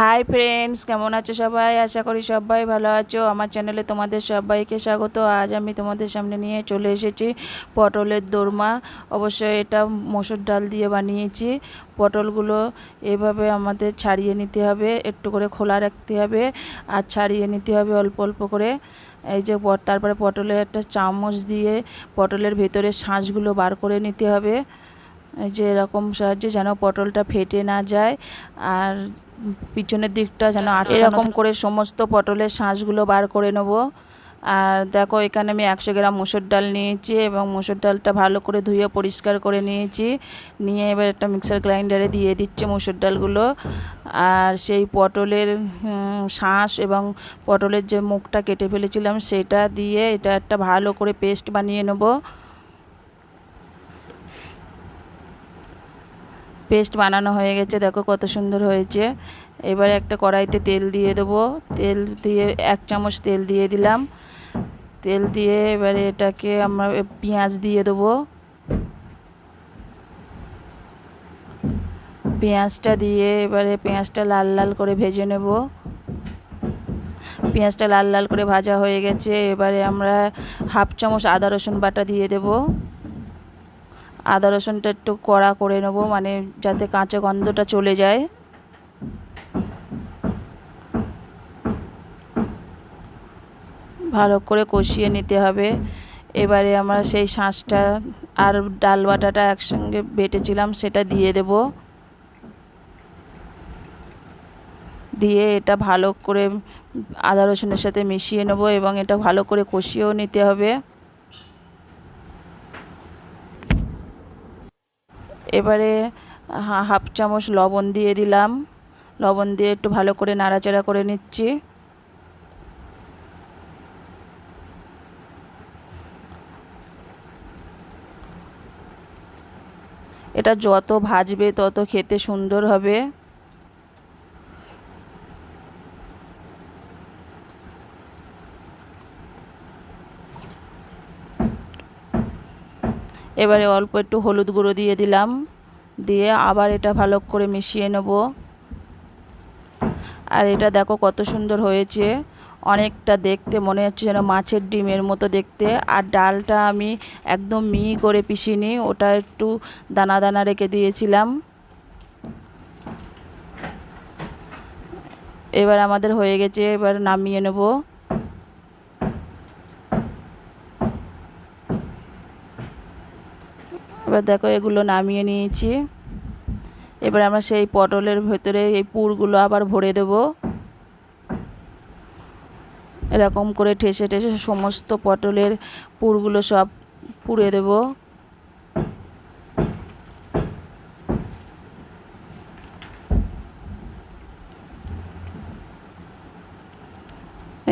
Hi friends কেমন আছো সবাই? আশা করি সবাই ভালো আছো। আমার চ্যানেলে তোমাদের সবাইকে স্বাগত। আজ আমি তোমাদের সামনে নিয়ে চলে এসেছি পটলের দোরমা। অবশ্যই এটা মসুর ডাল দিয়ে বানিয়েছি। পটলগুলো এভাবে আমাদের ছাড়িয়ে নিতে হবে, একটু করে খোলা রাখতে হবে আর ছাড়িয়ে নিতে হবে অল্প অল্প করে। এই যে তারপরে পটলের একটা চামচ দিয়ে পটলের ভেতরে শাঁসগুলো বার করে নিতে হবে। এই যে এরকম সাহায্যে যেন পটলটা ফেটে না যায়। আর পিছনের দিকটা যেন এরকম করে সমস্ত পটলের শাঁসগুলো বার করে নেব। আর দেখো এখানে আমি একশো গ্রাম মুসুর ডাল নিয়েছি এবং মুসুর ডালটা ভালো করে ধুয়ে পরিষ্কার করে নিয়েছি। নিয়ে এবার একটা মিক্সার গ্রাইন্ডারে দিয়ে দিচ্ছে মুসুর ডালগুলো। আর সেই পটলের শাঁস এবং পটলের যে মুখটা কেটে ফেলেছিলাম সেটা দিয়ে এটা একটা ভালো করে পেস্ট বানিয়ে নেব। পেস্ট বানানো হয়ে গেছে, দেখো কত সুন্দর হয়েছে। এবারে একটা কড়াইতে তেল দিয়ে দেবো। তেল দিয়ে এক চামচ তেল দিয়ে দিলাম। তেল দিয়ে এবারে এটাকে আমরা পেঁয়াজ দিয়ে দেবো। পেঁয়াজটা দিয়ে এবারে পেঁয়াজটা লাল লাল করে ভেজে নেব। পেঁয়াজটা লাল লাল করে ভাজা হয়ে গেছে। এবারে আমরা হাফ চামচ আদা রসুন বাটা দিয়ে দেবো। আদা রসুনটা একটু কড়া করে নেব মানে যাতে কাঁচা গন্ধটা চলে যায়। ভালো করে কষিয়ে নিতে হবে। এবারে আমরা সেই শাঁসটা আর ডাল বাটাটা একসঙ্গে বেটেছিলাম, সেটা দিয়ে দেব। দিয়ে এটা ভালো করে আদা রসুনের সাথে মিশিয়ে নেব এবং এটা ভালো করে কষিয়েও নিতে হবে। এবারে হাফ চামচ লবণ দিয়ে দিলাম। লবণ দিয়ে একটু ভালো করে নাড়াচাড়া করে নিচ্ছি। এটা যত ভাজবে তত খেতে সুন্দর হবে। এবারে অল্প একটু হলুদ গুঁড়ো দিয়ে দিলাম। দিয়ে আবার এটা ভালো করে মিশিয়ে নেব। আর এটা দেখো কত সুন্দর হয়েছে। অনেকটা দেখতে মনে হচ্ছে যেন মাছের ডিমের মতো দেখতে। আর ডালটা আমি একদম মিহি করে পিষিনি, ওটা একটু দানা দানা রেখে দিয়েছিলাম। এবার আমাদের হয়ে গেছে, এবার নামিয়ে নেব। এবার দেখো এগুলো নামিয়ে নিয়েছি। এবার আমরা সেই পটলের ভেতরে এই পুরগুলো আবার ভরে দেব। এরকম করে ঠেসে ঠেসে সমস্ত পটলের পুরগুলো সব পুড়ে দেব।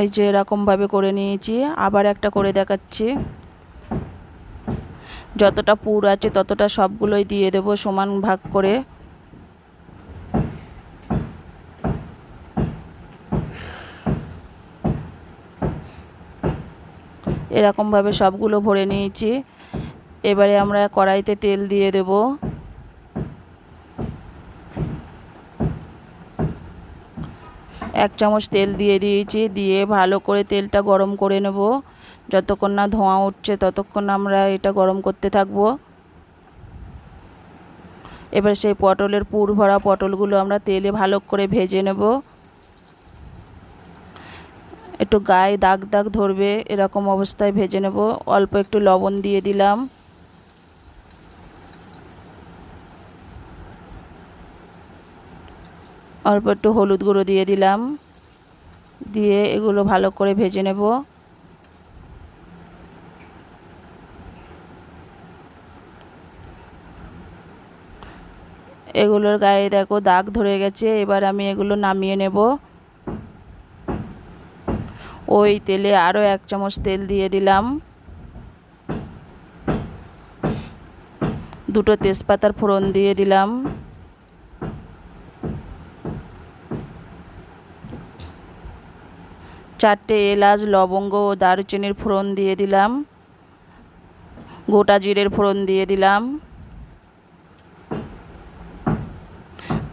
এই যে এরকমভাবে করে নিয়েছি। আবার একটা করে দেখাচ্ছি। যতটা পুর আছে ততটা সবগুলোই দিয়ে দেব সমান ভাগ করে। এরকমভাবে সবগুলো ভরে নিয়েছি। এবারে আমরা কড়াইতে তেল দিয়ে দেব। এক চামচ তেল দিয়ে দিয়েছি, দিয়ে ভালো করে তেলটা গরম করে নেব। যতক্ষণ না ধোঁয়া উঠছে, ততক্ষণ আমরা এটা গরম করতে থাকব। এবার সেই পটলের পুর ভরা পটলগুলো আমরা তেলে ভালো করে ভেজে নেব। একটু গায়ে দাগ দাগ ধরবে, এরকম অবস্থায় ভেজে নেব। অল্প একটু লবণ দিয়ে দিলাম। অল্প একটু হলুদ গুঁড়ো দিয়ে দিলাম। দিয়ে এগুলো ভালো করে ভেজে নেব। এগুলোর গায়ে দেখো দাগ ধরে গেছে, এবার আমি এগুলো নামিয়ে নেব। ওই তেলে আরও এক চামচ তেল দিয়ে দিলাম। দুটো তেজপাতার ফোড়ন দিয়ে দিলাম। চারটে এলাচ, লবঙ্গ ও দারুচিনির ফোড়ন দিয়ে দিলাম। গোটা জিরের ফোড়ন দিয়ে দিলাম।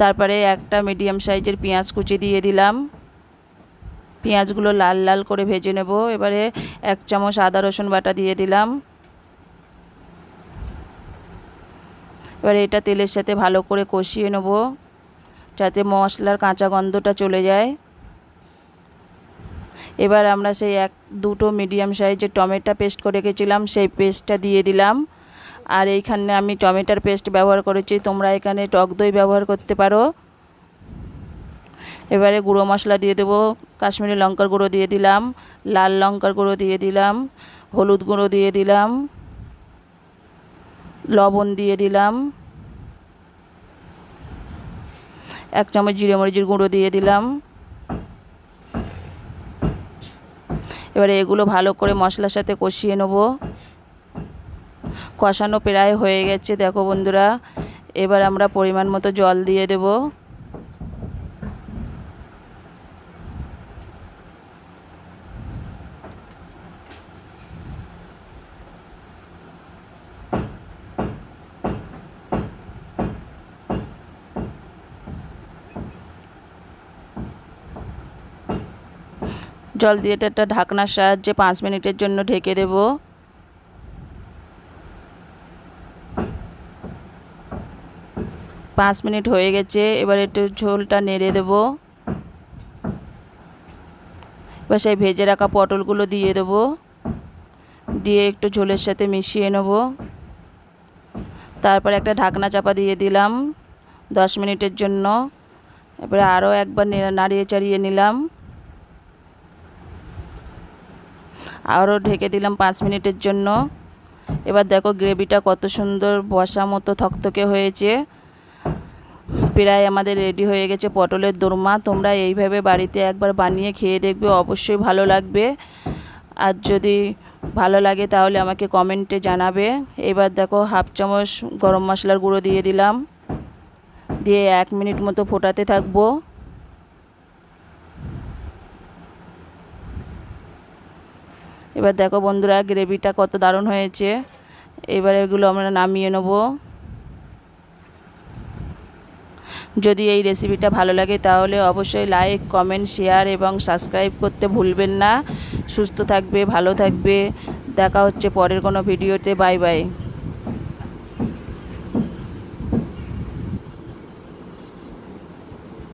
তারপরে একটা মিডিয়াম সাইজের পেঁয়াজ কুচি দিয়ে দিলাম। পেঁয়াজগুলো লাল লাল করে ভেজে নেব। এবারে এক চামচ আদা, রসুন বাটা দিয়ে দিলাম। এবারে এটা তেলের সাথে ভালো করে কষিয়ে নেব, যাতে মশলার কাঁচা গন্ধটা চলে যায়। এবার আমরা সেই এক, দুটো মিডিয়াম সাইজের টমেটো পেস্ট করে রেখেছিলাম, সেই পেস্টটা দিয়ে দিলাম। আর এইখানে আমি টমেটোর পেস্ট ব্যবহার করেছি। তোমরা এখানে টক দই ব্যবহার করতে পারো। এবারে গুঁড়ো মশলা দিয়ে দেবো। কাশ্মীরি লঙ্কার গুঁড়ো দিয়ে দিলাম। লাল লঙ্কার গুঁড়ো দিয়ে দিলাম। হলুদ গুঁড়ো দিয়ে দিলাম। লবণ দিয়ে দিলাম। এক চামচ জিরে মরিচের গুঁড়ো দিয়ে দিলাম। এবারে এগুলো ভালো করে মশলার সাথে কষিয়ে নেব। কষানো প্রায় হয়ে গেছে। দেখো বন্ধুরা, এবার আমরা পরিমাণ মতো জল দিয়ে দেব। জল দিয়ে এটা ঢাকনার সাহায্যে পাঁচ মিনিটের জন্য ঢেকে দেব। পাঁচ মিনিট হয়ে গেছে, এবার একটু ঝোলটা নেড়ে দেব। এবার সেই ভেজে রাখা পটলগুলো দিয়ে দেব। দিয়ে একটু ঝোলের সাথে মিশিয়ে নেব। তারপর একটা ঢাকনা চাপা দিয়ে দিলাম দশ মিনিটের জন্য। এবারে আরও একবার নাড়িয়ে চাড়িয়ে নিলাম। আরও ঢেকে দিলাম পাঁচ মিনিটের জন্য। এবার দেখো গ্রেভিটা কত সুন্দর বসা মতো থকথকে হয়েছে। প্রায় আমাদের রেডি হয়ে গেছে পটলের দোরমা। তোমরা এইভাবে বাড়িতে একবার বানিয়ে খেয়ে দেখবে, অবশ্যই ভালো লাগবে। আর যদি ভালো লাগে তাহলে আমাকে কমেন্টে জানাবে। এবার দেখো হাফ চামচ গরম মশলার গুঁড়ো দিয়ে দিলাম। দিয়ে এক মিনিট মতো ফোটাতে থাকব। এবার দেখো বন্ধুরা গ্রেভিটা কত দারুণ হয়েছে। এবার এগুলো আমরা নামিয়ে নেব। যদি এই রেসিপিটা ভালো লাগে তাহলে অবশ্যই লাইক কমেন্ট শেয়ার এবং সাবস্ক্রাইব করতে ভুলবেন না। সুস্থ থাকবে, ভালো থাকবে। দেখা হচ্ছে পরের কোনো ভিডিওতে বাই বাই